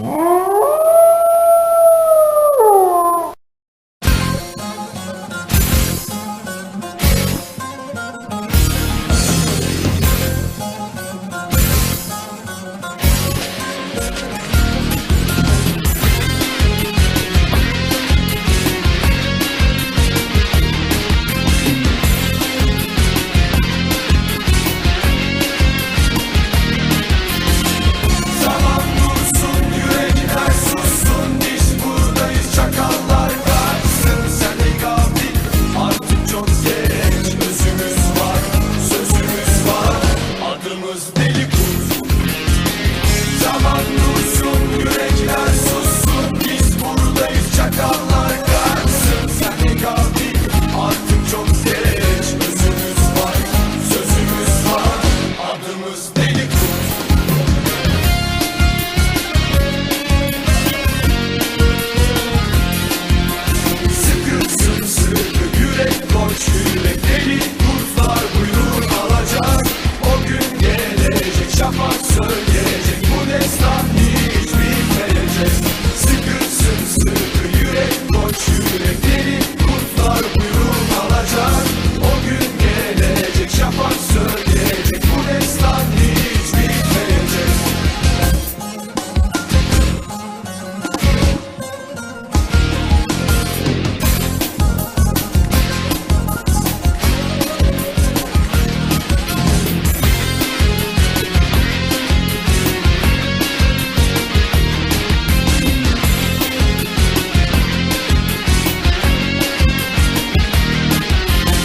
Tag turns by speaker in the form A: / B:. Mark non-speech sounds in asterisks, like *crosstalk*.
A: Oh. *laughs* Zaman dursun yürekler